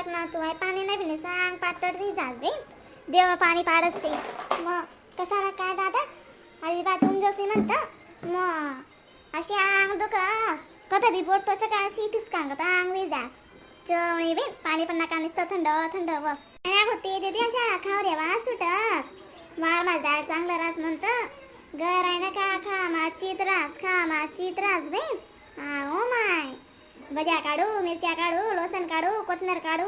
दक ना आहे पाणी नाही पिणे सांग पातळ ती बे देव पाणी पाडस ते मग कसा ना काय दादा? अजिबात उमजसी म्हणतं. मग अशी आंग दुखस कधी बी बोट तोच्या काय अशी टिचकांगत आंग वी जास चवणी बी पाणी पण नका नुसतं थंड थंड बस. काय होते ते अशा खाव रे वास सुटत मार मार जाय चांगलं रास म्हणतं घर आहे ना का खा माची रास खा माची रास बे ओ माय. भज्या काढू मिरच्या काढू लसण काढू कोथमीर काढू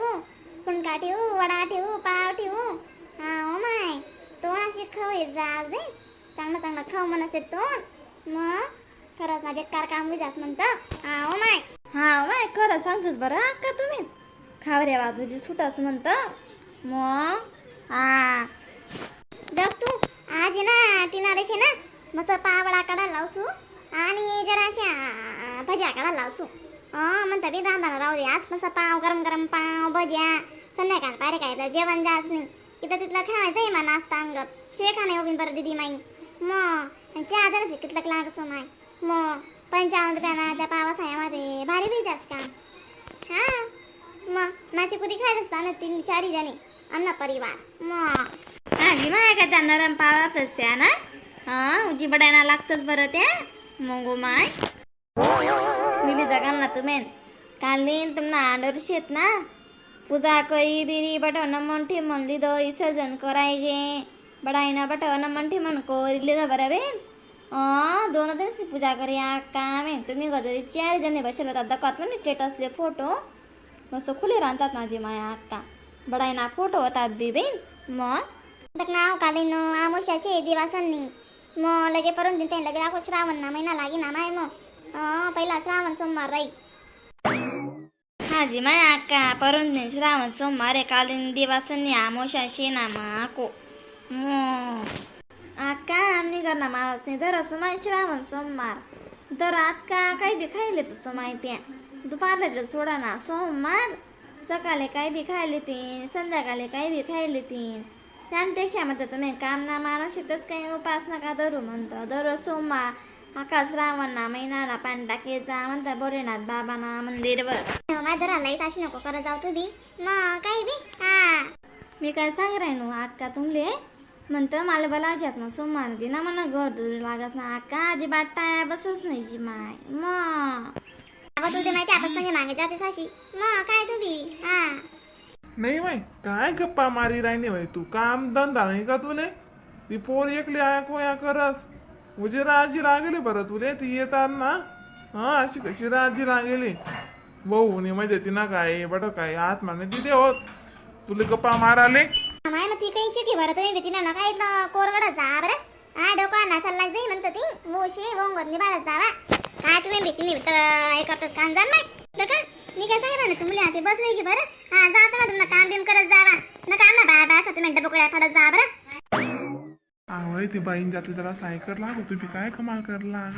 फुणका ठेवू वडा ठेवू पाव ठेवू. हा ओ माय तोंड अशी खाऊ जास बे चांगलं चांगलं खाऊ म्हणत तोंड. मग खरंच ना बेकार काम विजास म्हणतं. हा ओ माय. हा माय खरं सांगतोस बरं का तुम्ही. खावऱ्या बाजूची सुटस म्हणतं. मग हा. बघ तू. आज ना टिनारेशे ना. मस्त पावडा काढायला लावचू आणि जरा अशा भज्या काढायला लावचू अं म्हणता बी रांधाला राहू दे आज पण पाव गरम गरम पाव भज्या. संध्याकाळ पारे काय तर जेवण जास्त नाही. इथं तिथलं खायचं आहे मा नाश्ता अंगत शेखा नाही उभी बरं दिदी माई. मग चहा जरा कितलं लागसो माय. मग पंचावन्न रुपयाना त्या पावसाळ्यामध्ये भारी बी जास्त का हा? मग माझी कुदी खायला असतो ना तीन चारी जणी. अन्न परिवार. मग आधी माय का त्या नरम पाव असत्या ना हा उजी बडायला लागतच बरं त्या. मग माय. मी बी जगान ना कालीन तुमना आंडोर शेत ना. पूजा करी बिरी बटवणं म्हणते म्हणली लिदो विसर्जन कराय गे. बडाईना बटवणं मन ठेमन कोरिले द बरं बेन. दोनों दोन दिवस पूजा करी आ काम आहे तुम्ही गजरी चार जणी बसले होतात दकात म्हणे स्टेटसले फोटो. मस्त खुले राहतात माझी माया अक्का बडाईना फोटो होतात बी बेन. मग? दक नाव हो कालीन आमुष्याचे दिवासांनी. मग लगे परत दिन लगे दाखव श्रावण ना महिना लागी ना माय मग पहिला श्रावण सोमवार राही हाजी माया अक्का परून दिन श्रावण सोमवार कालीन दिवासनी आमोशा शेना माको. अक्का आम्ही करणार माणूस नाही. तर असं माय श्रावण सोमवार. तर अक्का काही बी खायले तसं माहिती आहे? दुपारला सोडा ना. सोमवार सकाळी काही बी खायले तीन संध्याकाळी काही बी खायले तीन त्यापेक्षा म्हणते तुम्ही काम ना माणूस शेतच काही उपास नका धरू म्हणतो? दररोज सोमवार आकाश श्रावण ना महिना ना पाणी टाकायचा म्हणता बोरेनाथ बाबाना मंदिरवर माय जरा लाइट अशी नको करत जाऊ तू बी मग काही बी? हा. मी काय सांग राहिनो अक्का तुमले? म्हणतं मला बोलावच्यात ना सोमवार दिना म्हणा घर दूर लागत ना अक्का अजिबात टाया बसच नाही जी माय. मग अगं तुझे माहिती आपण संगे मागे जाते साशी. मग काय तू बी हा. नाही माय काय गप्पा मारी राहिली बाई तू? काम धंदा नाही का तुले? ती पोर एकली ऐकूया करस. उजी राजी लागेली बरं तुले ती येताना हा अशी कशी राजी लागेली? भाऊ नि म्हणजे तिनं काय बट काय आत माने तिथे होत तुले गप्पा माराले? माय मग ती काही शिकी बरं तुम्ही भीती ना काय कोरगडा जा बरं. हा डोका ना चालला जाई म्हणतं ती. बोशी बोंगत निभाडत जावा. काय तुम्ही भीती नाही तर हे करतस काम जाण माय का? मी काय सांगितलं ना तुम्हाला ते बसले की बरं. हा जातो ना तुम्हाला काम बिम करत जावा. ना काम ना बाय बाय तुम्ही डबुकड्या काढत जा बरं. आवय ती बाईन जातली जरा सायकर लागो तुम्ही काय कमाल कर लाग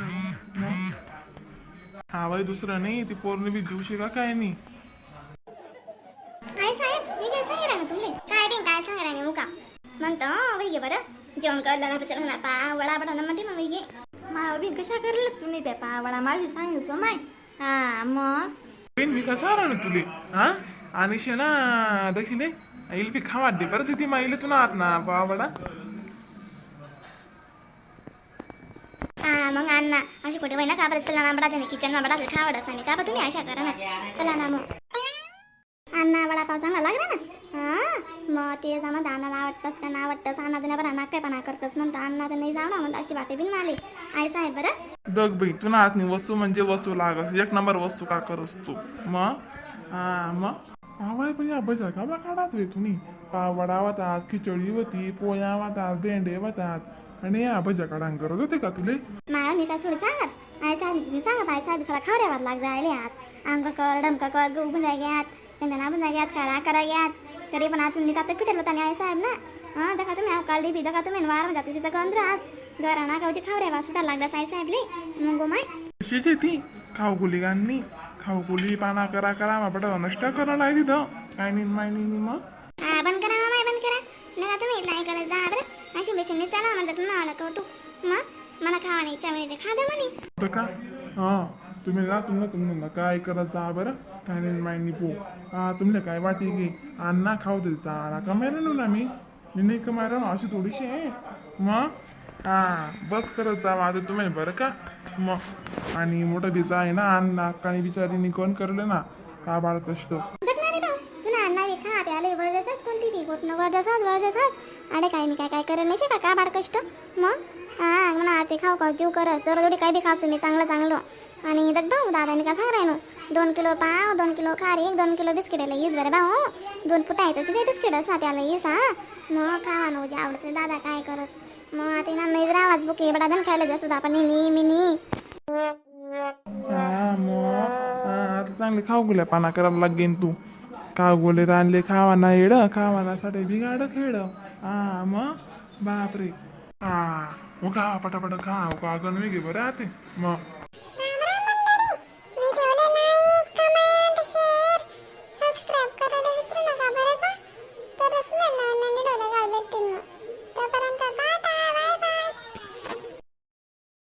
आवय दुसरं नाही ती पोरने बी जीवशी का काय नाही? आई साहेब मी काय ना काय बिन काय मुका? म्हणतो बरं. जेवण ना ना पा वडा बडा म्हणते मग बी कशा करल तुम्ही त्या पावडा माझी सांगितलं माय. हा मग? बहीण मी कसा राहणार तुले? हा? आणि शेना दखिले? आईल बी खावा दे बरं तिथे माईले तुला आत ना बावडा हा मग अण्णा अशी कुठे वय ना का बरं चला ना बडा जाणे किचन बडा खावडा सांगे का बरं तुम्ही अशा करा ना चला ना मग अण्णा वडापाव चांगला लागला ना मग ते जमा अण्णाला आवडतस का ना आवडतस अण्णा तुला बरं नाकायपणा करतस म्हणतो अण्णा तर नाही जाऊ ना म्हणतो अशी वाटे बिन माले आई साहेब बरं बघ बाई तुला आत नाही वस्तू म्हणजे वस्तू लागस एक नंबर वस्तू का करस तू मग हा मग आवाय पण या बजा का बा काढात वे तुम्ही पावडा वतात खिचडी होती पोया वतात भेंडे वतात आणि या भजा काढांग करत होते का तुले? माया मी काय थोडी सांगत साहेब तुम्ही सांगत आई साहेब थोडा खावऱ्यावर लाग जायले आज. अंग कर डमक कर गहू बुंजा घ्यात चंदना बुंजा घ्यात करा करा घ्यात. तरी पण अजून निघा तर पिटेल होता आई साहेब ना. हा दका तुम्ही काल दिबी दका तुम्ही वार जाते तिथं गंधरास घराना गावची खावऱ्यावर सुटा लागला आई साहेबले. मग माय. ती? खाऊ गुली गांनी. खाऊ गुली पाना करा करा मा बटा नष्ट करा लाय तिथं काय माय मग? माय बंद करा बेसन चला म्हणतात ना मला कौतुक मग मला खावा नाही इच्छा मिळते खा द्या म्हणे का हा तुम्ही ना तुम्हाला तुम्हाला काय करत जा बरं काय नाही माहिती पो हा तुमले काय वाटी गे अण्णा खाऊ दे चारा कमायला ना मी मी नाही कमायला अशी थोडीशी आहे मग हा बस करत जा आता तुम्ही बरं का मग आणि मोठं बिचा आहे ना अण्णा आणि बिचारीनी कोण करलं ना का बाळ कष्ट तुला अण्णा खा प्याले वरदसाच कोणती ती वरदसाच वरदसाच अरे काय मी काय काय करत नाही का का बाळ कष्ट? मग? हां म्हणा ते खाऊ खाऊ जीव करस. दर थोडी काय बी खासू मी चांगलं चांगलं. आणि दग भाऊ दादाने का सांग राहिनो दोन किलो पाव दोन किलो खारी एक दोन किलो बिस्किट आहे येस बरं भाऊ. दोन फुट आहे ते बिस्किटच ना त्याला येस हा? मग खावा ना उद्या आवडचं. दादा काय करस? मग आता ना नाही जर आवाज बुके बडा धन खायला जास्त आपण नी मिनी हा मग? आता चांगले खाऊ गुल्या पाना करायला लागेन तू. खाऊ गोले रानले खावा ना येड. खावा ना साठी बिघाड खेळ हा मग बापरे. हा मग खा पटापट खा का गण वेगळे बरं आते मग